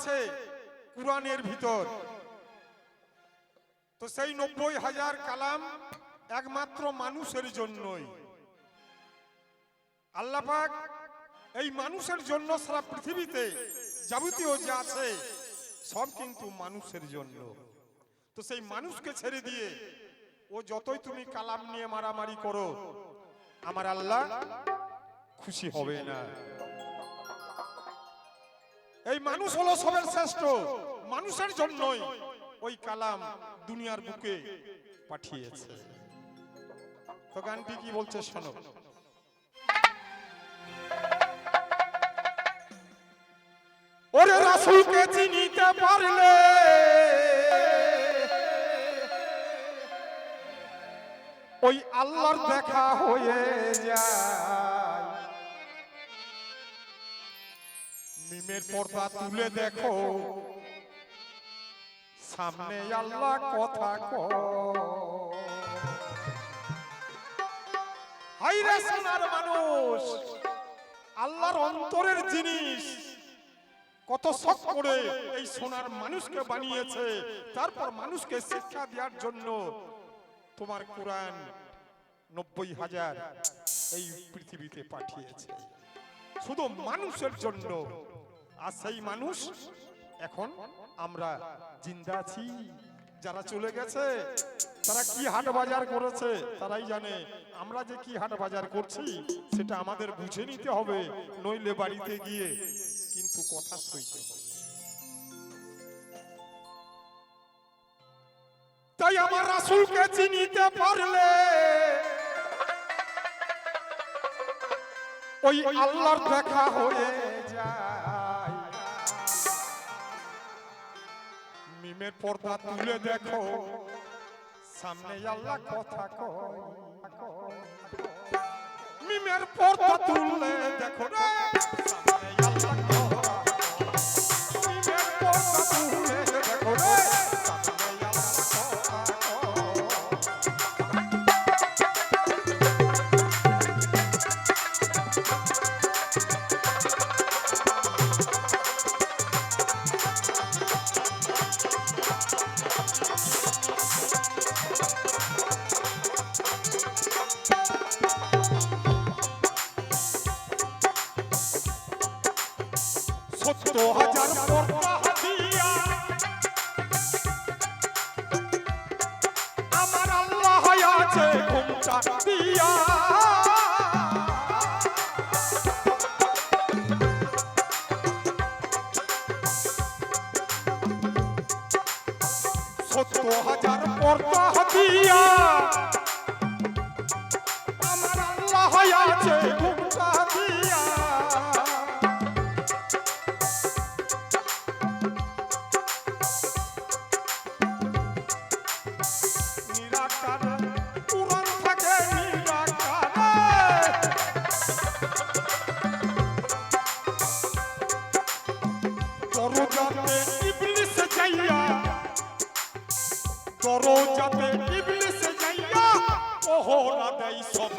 আছে কোরআনের ভিতর। তো সেই নব্বই হাজার কালাম একমাত্র মানুষের জন্যই। আল্লাহ পাক এই মানুষের জন্য সারা পৃথিবীতে যাবতীয় যে আছে সব কিন্তু মানুষের জন্য। তো সেই মানুষকে ছেড়ে দিয়ে ও যতই তুমি কালাম নিয়ে মারামারি করো, আমার আল্লাহ খুশি হবে না। এই মানুষ হলো সবের শ্রেষ্ঠ। মানুষের জন্যই ওই কালাম দুনিয়ার বুকে পাঠিয়েছে। তো গানটি কি বলছে শোনো। ওরে রাসূলকে চিনিতে পারলে ওই আল্লাহর দেখা হয়ে যায়। মিমের পর্দা তুলে দেখো। সামনে আল্লাহ কথা কো হাইরে সোনার মানুষ, আল্লাহর অন্তরের জিনিস। কত শখ করে এই সোনার মানুষকে বানিয়েছে, তারপর মানুষকে শিক্ষা দেওয়ার জন্য তোমার কোরআন নব্বই হাজার এই পৃথিবীতে পাঠিয়েছে। শুধু মানুষের জন্য। আর সেই মানুষ এখন আমরা জিন্দা আছি। যারা চলে গেছে, তারা কি হাট বাজার করেছে? তারাই জানে। আমরা যে কি হাট বাজার করছি, সেটা আমাদের বুঝে নিতে হবে, নইলে বাড়িতে গিয়ে কিন্তু কথা সইতে হবে। তাই আমার রাসূলকে চিনিতে পারলে, ওই আল্লাহর দেখা হয়ে যায়। মিমের পর্দা তুলে দেখো। সামনে আল্লাহ কথা কয়। মিমের পর্দা তুলে দেখো রে আছে ঘুমটা দিয়া। সত্য হাজার পর্দা দিয়া। আমার আল্লাহ আছে। দরজাতে ইবলিস যাইয়া। দরজাতে ইবলিস যাইয়া। ওহরা দেই সব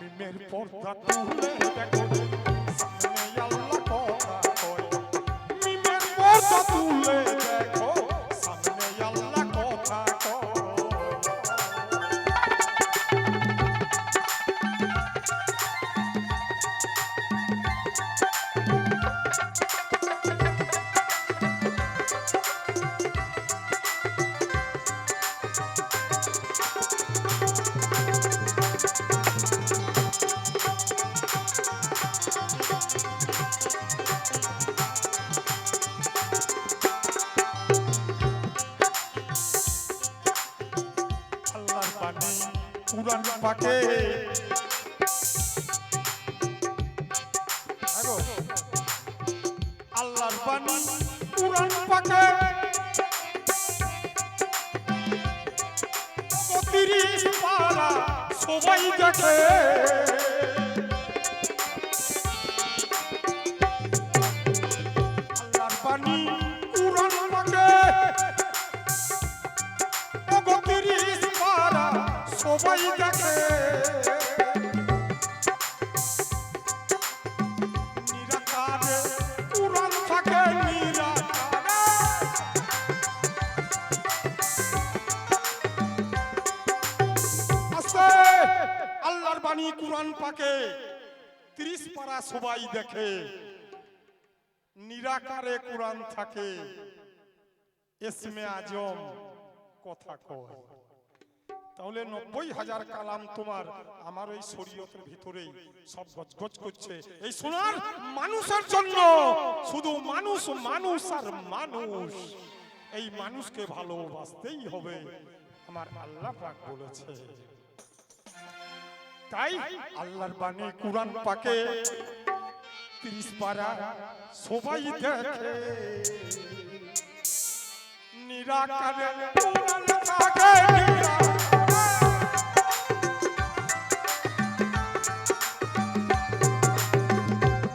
মিমের পর্দা তুলে দেখো সামনে আল্লাহ কথা কয় মিমের পর্দা তুলে দেখো আগো। আল্লাহর বাণী কুরআন পাকে। সবাই দেখে। আল্লাহর বাণী কুরআন কোরআন পাকে, ত্রিশ পারা সবাই দেখে, নিরাকারে কোরআন থাকে এসমে আজম কথা কয়। তাহলে নব্বই হাজার কালাম তোমার, আমার এই শরীয়তের ভিতরেই সব গজগজ করছে। এই সোনার মানুষের জন্য, শুধু মানুষ মানুষ আর মানুষ। এই মানুষকে ভালোবাসতেই হবে, আমার আল্লাহ বলেছে। তাই আল্লাহর বাণী কোরআন পাকে তিরিশ পারা সবাই দেখে। নিরাকারে নিরাকারে।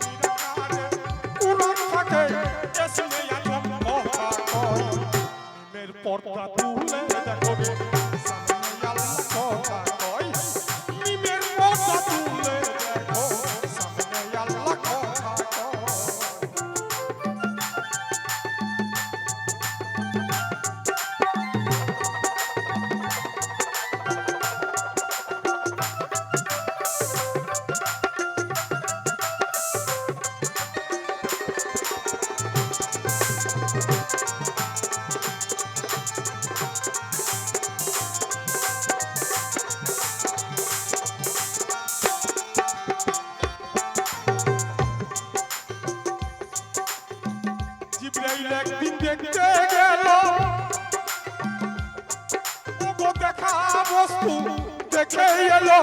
নিরাকারে দেখে এলো।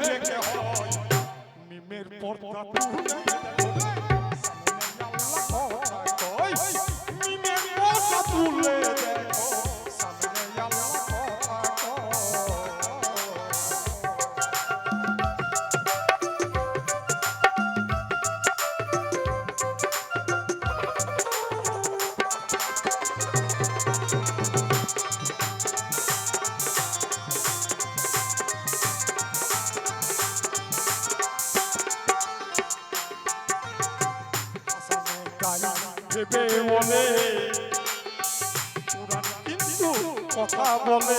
রেখে হয় মিমের পর্দা তুলে ভেবে বলে পুরাণ কিন্তু কথা বলে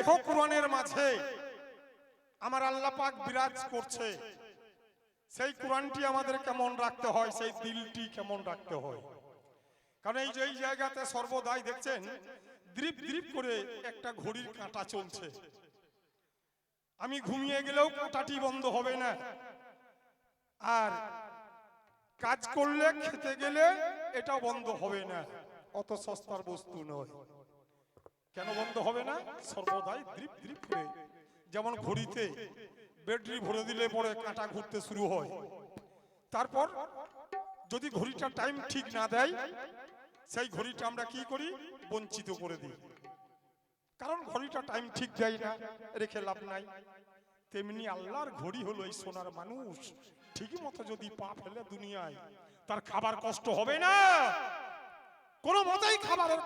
দেহ কোরআনের মাঝে আমার আল্লাহ পাক বিরাজ করছে। সেই কোরআনটি আমাদের কেমন রাখতে হয়, সেই দিলটি কেমন রাখতে হয়। কারণ এই যে এই জায়গাতে সর্বদাই দেখছেন, দ্রীপ দ্রীপ করে একটা ঘড়ির কাঁটা চলছে। আমি ঘুমিয়ে গেলেও কাঁটাটি বন্ধ হবে না। আর কাজ করলে, খেতে গেলে এটাও বন্ধ হবে না অত সস্তার বস্তু নয়। কেন বন্ধ হবে না? সর্বদাই দ্রীপ দ্রীপ করে। যেমন ঘড়িতে ব্যাটারি ভরে দিলে পরে কাঁটা ঘুরতে শুরু হয়। তারপর যদি ঘড়িটা টাইম ঠিক না দেয়, সেই ঘড়িটা আমরা কি করি? বঞ্চিত করে দিই। কারণ ঘড়িটা টাইম ঠিক দেয় না, রেখে লাভ নাই। তেমনি আল্লাহর ঘড়ি হলো এই সোনার মানুষ। ঠিক মতো যদি পা ফেলে দুনিয়ায়, তার খাবার কষ্ট হবে না। কোনো মতেই খাবারের